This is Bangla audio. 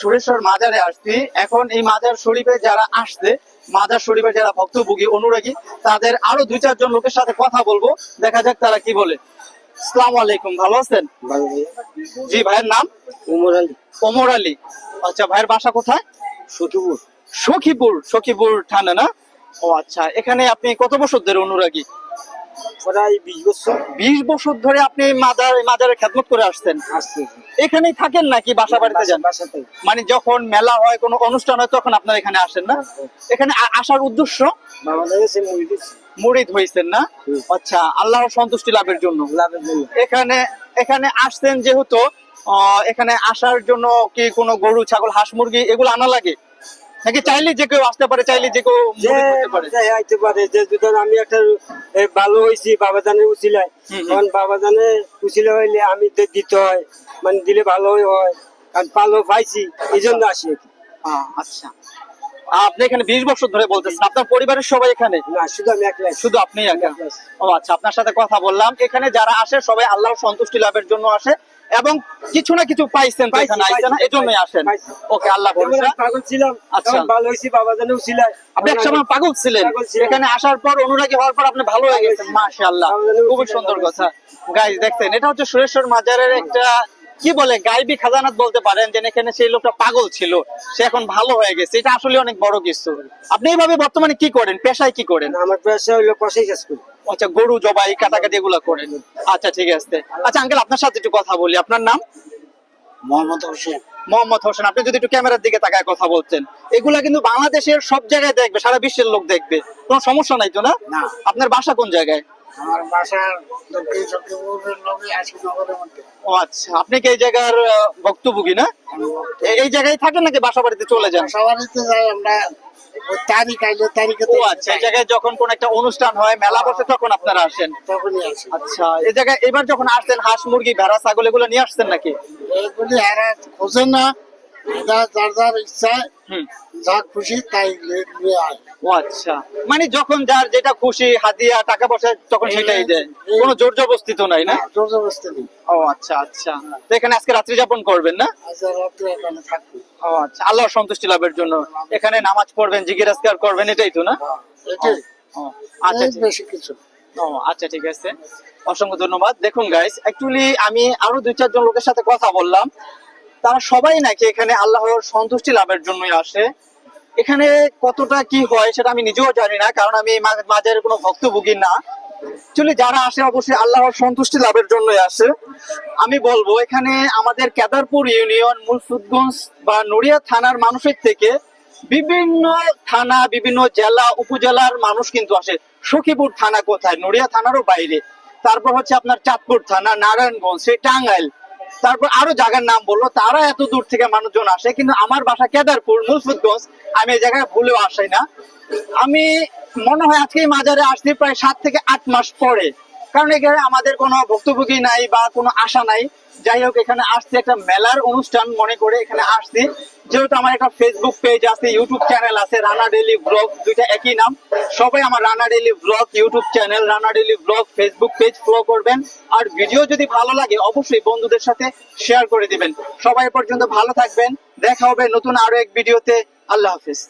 সুরেশ্বর মাজারে আসছি। এখন এই মাজার শরীফে যারা আসছে মাজার শরীফে যারা ভক্তভোগী অনুরাগী তাদের আরও দুই চারজন লোকের সাথে কথা বলব। দেখা যাক তারা কি বলে। আসসালামু আলাইকুম ভালো আছেন? জি ভাইয়ের নাম? উমর আলী। ওমর আলী। আচ্ছা ভাইয়ের বাসা কোথায়? সখীপুর। সখীপুর সখীপুর থানা না? ও আচ্ছা এখানে আপনি কত বছর ধরে অনুরাগী? প্রায় বিশ বছর। বিশ বছর ধরে আপনি মাজার মাজারে খেদমত করে আসছেন। এখানেই থাকেন নাকি বাসা বাড়িতে যান? মানে যখন মেলা হয় কোনো অনুষ্ঠান হয় তখন আপনারা এখানে আসেন না? এখানে আসার উদ্দেশ্য? মুরিদ হয়েছেন না? আচ্ছা আল্লাহর সন্তুষ্টি লাভের জন্য। এখানে এখানে আসছেন যেহেতু এখানে আসার জন্য কি কোনো গরু ছাগল হাঁস মুরগি এগুলো আনা লাগে? নাকি চাইলে যে কেউ আসতে পারে চাইলে যে কেউ যে পারে। যে আইতে পারে যে যদি আমি একটা ভালো হয়েছি বাবা জানের উচিলায়। হুম। বাবা জানে উচিলা হইলে আমি দিতে হয় মানে দিলে ভালো হয় কারণ ভালো পাইছি এই জন্য আসি আচ্ছা। আপনি এখানে বিশ বছর ধরে বলতেছেন। আপনার পরিবারের সবাই এখানে? না শুধু আমি একলাই শুধু আপনি একা? ও আচ্ছা আপনার সাথে কথা বললাম। এখানে যারা আসে সবাই আল্লাহর সন্তুষ্টি লাভের জন্য আসে এবং কিছু না কিছু পাইছেন এখানে আসেন। ওকে আল্লাহ পাগল ছিলাম আচ্ছা। ভালো বাবা আপনি এক সময় পাগল ছিলেন। এখানে আসার পর অনুরাগী হওয়ার পর আপনি ভালো হয়ে গেছেন মাশাআল্লাহ। সুন্দর কথা। গাইজ দেখছেন এটা হচ্ছে সুরেশ্বর মাজারের একটা কি বলে গাইবি খাজানাত বলতে পারেন যে এখানে সেই লোকটা পাগল ছিল সে এখন ভালো হয়ে গেছে। এটা আসলে অনেক বড় কিছু। আপনি এইভাবে বর্তমানে কি করেন? পেশায় কি করেন? আমার পেশা হইল কষাই কাজ করি। আচ্ছা গরু জবাই কাটাকাটি এগুলো করেন। আচ্ছা ঠিক আছে। আচ্ছা আঙ্কেল আপনার সাথে একটু কথা বলি। আপনার নাম? মোহাম্মদ হোসেন। মোহাম্মদ হোসেন আপনি যদি একটু ক্যামেরার দিকে তাকায় কথা বলতেন। এগুলা কিন্তু বাংলাদেশের সব জায়গায় দেখবে সারা বিশ্বের লোক দেখবে। কোনো সমস্যা নাই তো না? না। আপনার বাসা কোন জায়গায়? আমার বাসার দক্ষিণ লোকে আসি নগরের মধ্যে। ও আচ্ছা আপনি কি এই জায়গার ভুক্তভোগী না? এই জায়গায় থাকেন নাকি বাসা বাড়িতে চলে যান? সবারিতে যাই আমরা তারিখ আইলে তারিখে ও আচ্ছা এই জায়গায় যখন কোন একটা অনুষ্ঠান হয় মেলা বসে তখন আপনারা আসেন? তখনই আচ্ছা এই জায়গায় এবার যখন আসছেন হাঁস মুরগি ভেড়া ছাগল এগুলো নিয়ে আসছেন নাকি? এইগুলি হারা খোঁজে না যার যার ইচ্ছা যা খুশি তাই নিয়ে আয়। ও আচ্ছা। মানে যখন যার যেটা খুশি হাতিয়া টাকা পয়সা তখন সেটাই দেয়। কোনো জোর জবস্তি তো নাই না? জোর জবরদস্তি নেই। ও আচ্ছা আচ্ছা। তো এখানে আজকে রাত্রি যাপন করবেন না? ও আচ্ছা আল্লাহর সন্তুষ্টি লাভের জন্য। এখানে নামাজ পড়বেন জিজ্ঞাসকার করবেন এটাই তো না? এটাই। আচ্ছা ঠিক- বেশি কিছু। ও আচ্ছা ঠিক আছে। অসংখ্য ধন্যবাদ। দেখুন গাইস অ্যাকচুয়ালি আমি আরও দুই চারজন লোকের সাথে কথা বললাম। তারা সবাই নাকি এখানে আল্লাহর সন্তুষ্টি লাভের জন্যই আসে। এখানে কতটা কি হয় সেটা আমি নিজেও জানি না, কারণ আমি মাঝের কোনো ভক্তভোগী না। অ্যাকচুয়ালি যারা আসে অবশ্যই আল্লাহর সন্তুষ্টি লাভের জন্যই আসে। আমি বলব, এখানে আমাদের কেদারপুর ইউনিয়ন মুলফুদগঞ্জ বা নড়িয়া থানার মানুষের থেকে বিভিন্ন থানা, বিভিন্ন জেলা, উপজেলার মানুষ কিন্তু আসে। সখীপুর থানা কোথায়? নড়িয়া থানারও বাইরে। তারপর হচ্ছে আপনার চাঁদপুর থানা, নারায়ণগঞ্জ, সেই টাঙ্গাইল। তারপর আরও জায়গার নাম বলল, তারা এত দূর থেকে মানুষজন আসে, কিন্তু আমার বাসা কেদারপুর মুলফুদগঞ্জ আমি এই জায়গায় ভুলেও আসাই না। আমি মনে হয় আজকে মাজারে আসছি প্রায় সাত থেকে আট মাস পরে। কারণ এখানে আমাদের কোনো ভুক্তভোগী নাই বা কোনো আশা নাই। যাই হোক, এখানে আসছি একটা মেলার অনুষ্ঠান মনে করে এখানে আসছি। যেহেতু আমার একটা ফেসবুক পেজ আছে ইউটিউব চ্যানেল আছে রানা ডেলি ব্লগ দুইটা একই নাম। সবাই আমার Rana daily blog YouTube channel Rana daily blog Facebook page follow করবেন। আর ভিডিও যদি ভালো লাগে, অবশ্যই বন্ধুদের সাথে শেয়ার করে দিবেন। সবাই পর্যন্ত ভালো থাকবেন। দেখা হবে নতুন আরও এক ভিডিওতে আল্লাহ হাফিজ।